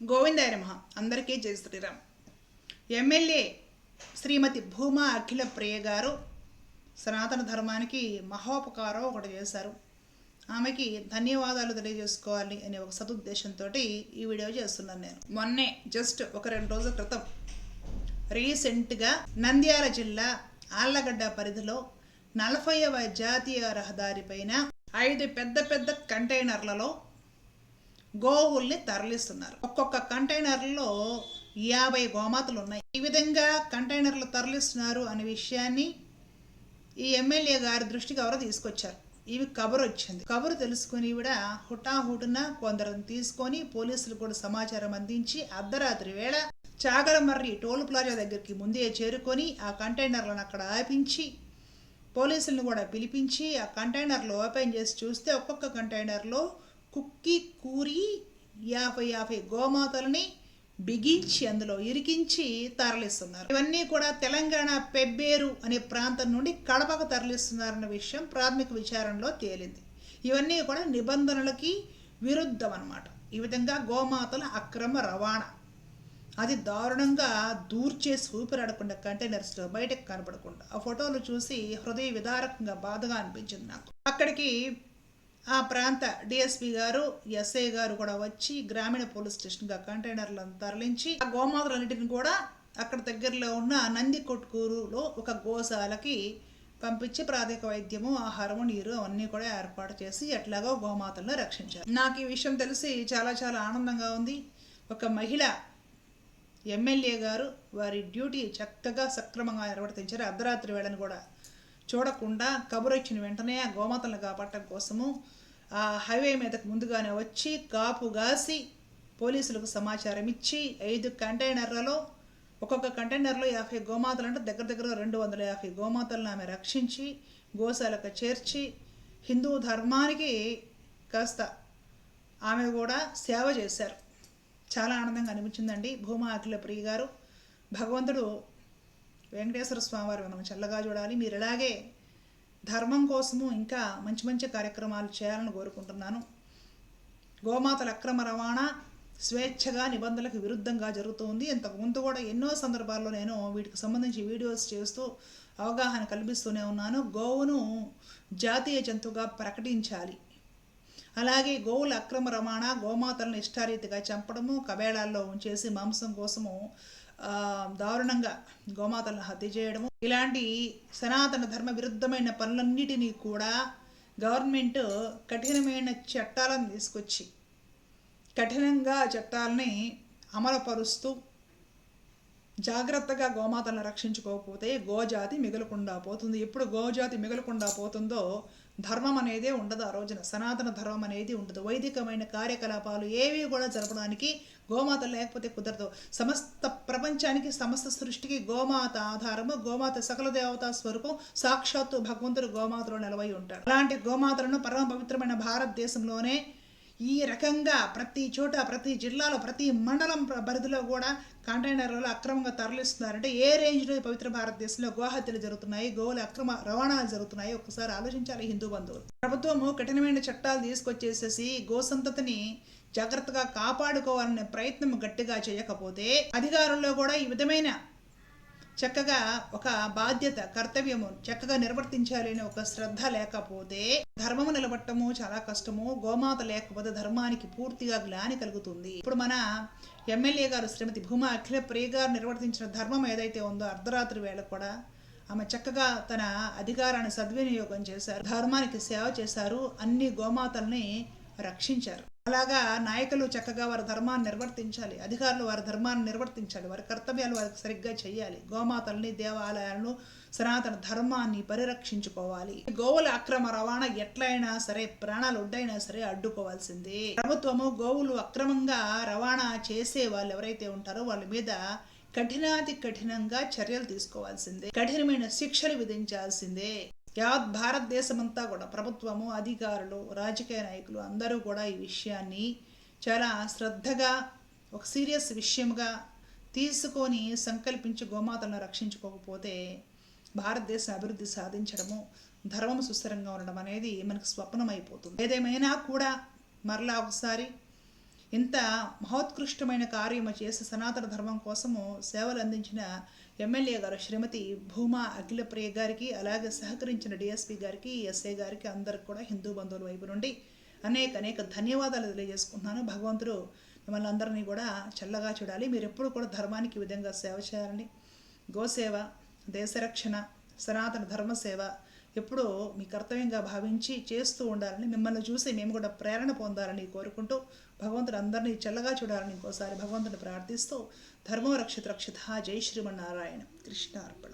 గోవిందాయ నమః. అందరికీ జై శ్రీరామ్. ఎమ్మెల్యే శ్రీమతి భూమా అఖిల ప్రియ గారు సనాతన ధర్మానికి మహోపకారం ఒకటి చేశారు. ఆమెకి ధన్యవాదాలు తెలియజేసుకోవాలి అనే ఒక సదుద్దేశంతో ఈ వీడియో చేస్తున్నాను నేను. మొన్నే జస్ట్ ఒక రెండు రోజుల క్రితం రీసెంట్గా నంద్యాల జిల్లా ఆళ్ళగడ్డ పరిధిలో నలభైవ జాతీయ రహదారి పైన ఐదు పెద్ద పెద్ద కంటైనర్లలో గోవుల్ని తరలిస్తున్నారు. ఒక్కొక్క కంటైనర్లో యాభై గోమాతలు ఉన్నాయి ఈ విధంగా కంటైనర్లు తరలిస్తున్నారు అనే విషయాన్ని ఈ ఎమ్మెల్యే గారి దృష్టికి ఎవరో తీసుకొచ్చారు. ఇవి కబురు వచ్చింది. కబురు తెలుసుకుని కూడా హుటాహుటున కొందరిని తీసుకొని పోలీసులు కూడా సమాచారం అందించి అర్ధరాత్రి వేళ చాగలమర్రి టోల్ ప్లాజా దగ్గరికి ముందే చేరుకొని ఆ కంటైనర్లను అక్కడ ఆపించి పోలీసులను కూడా పిలిపించి ఆ కంటైనర్లు ఓపెన్ చేసి చూస్తే ఒక్కొక్క కంటైనర్లో కుక్కి కూరి యాభై యాభై గోమాతలని బిగించి అందులో ఇరికించి తరలిస్తున్నారు. ఇవన్నీ కూడా తెలంగాణ పెబ్బేరు అనే ప్రాంతం నుండి కడపకు తరలిస్తున్నారన్న విషయం ప్రాథమిక విచారణలో తేలింది. ఇవన్నీ కూడా నిబంధనలకి విరుద్ధం అన్నమాట ఈ విధంగా గోమాతల అక్రమ రవాణా. అది దారుణంగా దూర్చేసి ఊపిరాడకుండా కంటైనర్స్లో బయటకు కనపడకుండా ఆ ఫోటోలు చూసి హృదయ విదారకంగా బాధగా అనిపించింది నాకు. అక్కడికి ఆ ప్రాంత డిఎస్పి గారు ఎస్ఐ గారు కూడా వచ్చి గ్రామీణ పోలీస్ స్టేషన్గా కంటైనర్లను తరలించి ఆ గోమాతలన్నిటిని కూడా అక్కడ దగ్గరలో ఉన్న నంది కొట్కూరులో ఒక గోశాలకి పంపించి ప్రాథమిక వైద్యము ఆహారము నీరు అవన్నీ కూడా ఏర్పాటు చేసి ఎట్లాగో గోమాతలను రక్షించారు. నాకు ఈ విషయం తెలిసి చాలా చాలా ఆనందంగా ఉంది. ఒక మహిళ ఎమ్మెల్యే గారు వారి డ్యూటీ చక్కగా సక్రమంగా నిర్వర్తించారు. అర్ధరాత్రి వేళను కూడా చూడకుండా కబురు ఇచ్చిన వెంటనే ఆ గోమాతలను కాపాడటం కోసము ఆ హైవే మీదకు ముందుగానే వచ్చి కాపు గాసి పోలీసులకు సమాచారం ఇచ్చి ఐదు కంటైనర్లలో ఒక్కొక్క కంటైనర్లో యాభై గోమాతలు అంటే దగ్గర దగ్గర రెండు వందల యాభై గోమాతలను ఆమె రక్షించి గోశాలకు చేర్చి హిందూ ధర్మానికి కాస్త ఆమె కూడా సేవ చేశారు. చాలా ఆనందంగా అనిపించిందండి భూమా అఖిల ప్రియ గారు. భగవంతుడు వెంకటేశ్వర స్వామివారు మనం చల్లగా చూడాలి. మీరు ఇలాగే ధర్మం కోసము ఇంకా మంచి మంచి కార్యక్రమాలు చేయాలని కోరుకుంటున్నాను. గోమాతల అక్రమ రవాణా స్వేచ్ఛగా నిబంధనలకు విరుద్ధంగా జరుగుతుంది. ఇంతకుముందు కూడా ఎన్నో సందర్భాల్లో నేను వీటికి సంబంధించి వీడియోస్ చేస్తూ అవగాహన కల్పిస్తూనే ఉన్నాను. గోవును జాతీయ జంతువుగా ప్రకటించాలి. అలాగే గోవుల అక్రమ రవాణా గోమాతలను ఇష్టారీతిగా చంపడము కబేళాల్లో ఉంచేసి మాంసం కోసము దారుణంగా గోమాతలను హత్య చేయడము ఇలాంటి సనాతన ధర్మ విరుద్ధమైన పనులన్నిటినీ కూడా గవర్నమెంట్ కఠినమైన చట్టాలను తీసుకొచ్చి కఠినంగా చట్టాలని అమలుపరుస్తూ జాగ్రత్తగా గోమాతలను రక్షించుకోకపోతే గోజాతి మిగలకుండా పోతుంది. ఎప్పుడు గోజాతి మిగలకుండా పోతుందో ధర్మం అనేదే ఉండదు ఆ రోజున. సనాతన ధర్మం అనేది ఉండదు. వైదికమైన కార్యకలాపాలు ఏవి కూడా జరపడానికి గోమాత లేకపోతే కుదరదు. సమస్త ప్రపంచానికి సమస్త సృష్టికి గోమాత ఆధారము గోమాత సకల దేవతా స్వరూపం సాక్షాత్తు భగవంతుడు గోమాతలో నిలవై ఉంటాడు. అలాంటి గోమాతలను పరమ పవిత్రమైన భారతదేశంలోనే ఈ రకంగా ప్రతి చోట ప్రతి జిల్లాలో ప్రతి మండలం పరిధిలో కూడా కంటైనర్లలో అక్రమంగా తరలిస్తున్నారంటే ఏ రేంజ్లో ఈ పవిత్ర భారతదేశంలో గోహత్యలు జరుగుతున్నాయి గోవుల అక్రమ రవాణాలు జరుగుతున్నాయి? ఒకసారి ఆలోచించాలి హిందూ బంధువులు. ప్రభుత్వము కఠినమైన చట్టాలు తీసుకొచ్చేసేసి గోసంతతిని జాగ్రత్తగా కాపాడుకోవాలనే ప్రయత్నం గట్టిగా చేయకపోతే అధికారుల్లో కూడా ఈ విధమైన చక్కగా ఒక బాధ్యత కర్తవ్యము చక్కగా నిర్వర్తించాలి అనే ఒక శ్రద్ధ లేకపోతే ధర్మము నిలబట్టము చాలా కష్టము. గోమాత లేకపోతే ధర్మానికి పూర్తిగా గ్లాని కలుగుతుంది. ఇప్పుడు మన ఎమ్మెల్యే గారు శ్రీమతి భూమా అఖిల ప్రియ గారు నిర్వర్తించిన ధర్మం ఏదైతే ఉందో అర్ధరాత్రి వేళ కూడా ఆమె చక్కగా తన అధికారాన్ని సద్వినియోగం చేశారు ధర్మానికి సేవ చేశారు. అన్ని గోమాతల్ని రక్షించారు. అలాగా నాయకులు చక్కగా వారి ధర్మాన్ని నిర్వర్తించాలి అధికారులు వారి ధర్మాన్ని నిర్వర్తించాలి వారి కర్తవ్యాలు వారికి సరిగ్గా చేయాలి. గోమాతల్ని దేవాలయాలను సనాతన ధర్మాన్ని పరిరక్షించుకోవాలి. గోవుల అక్రమ రవాణా ఎట్లయినా సరే ప్రాణాలు ఉడ్డైనా సరే అడ్డుకోవాల్సిందే. ప్రభుత్వము గోవులు అక్రమంగా రవాణా చేసే వాళ్ళు ఎవరైతే ఉంటారో వాళ్ళ మీద కఠినాతి కఠినంగా చర్యలు తీసుకోవాల్సిందే. కఠినమైన శిక్షలు విధించాల్సిందే. యావత్ భారతదేశమంతా కూడా ప్రభుత్వము అధికారులు రాజకీయ నాయకులు అందరూ కూడా ఈ విషయాన్ని చాలా శ్రద్ధగా ఒక సీరియస్ విషయంగా తీసుకొని సంకల్పించి గోమాతలను రక్షించుకోకపోతే భారతదేశం అభివృద్ధి సాధించడము ధర్మం సుస్థిరంగా ఉండడం అనేది మనకు స్వప్నమైపోతుంది. ఏదేమైనా కూడా మరలా ఒకసారి ఇంత మహోత్కృష్టమైన కార్యము చేసి సనాతన ధర్మం కోసము సేవలు అందించిన ఎమ్మెల్యే గారు శ్రీమతి భూమా అఖిలప్రియ గారికి అలాగే సహకరించిన డిఎస్పి గారికి ఎస్ఐ గారికి అందరికి కూడా హిందూ బంధువుల వైపు నుండి అనేక అనేక ధన్యవాదాలు తెలియజేసుకుంటున్నాను. భగవంతుడు మిమ్మల్ని అందరినీ కూడా చల్లగా చూడాలి. మీరు ఎప్పుడు కూడా ధర్మానికి విధంగా సేవ చేయాలని గోసేవ దేశరక్షణ సనాతన ధర్మ సేవ ఎప్పుడూ మీ కర్తవ్యంగా భావించి చేస్తూ ఉండాలని మిమ్మల్ని చూసి మేము కూడా ప్రేరణ పొందాలని కోరుకుంటూ భగవంతుడు అందరినీ చల్లగా చూడాలని ఇంకోసారి భగవంతుని ప్రార్థిస్తూ ధర్మో రక్షిత రక్షిత జై శ్రీమన్నారాయణ. కృష్ణ అర్పణ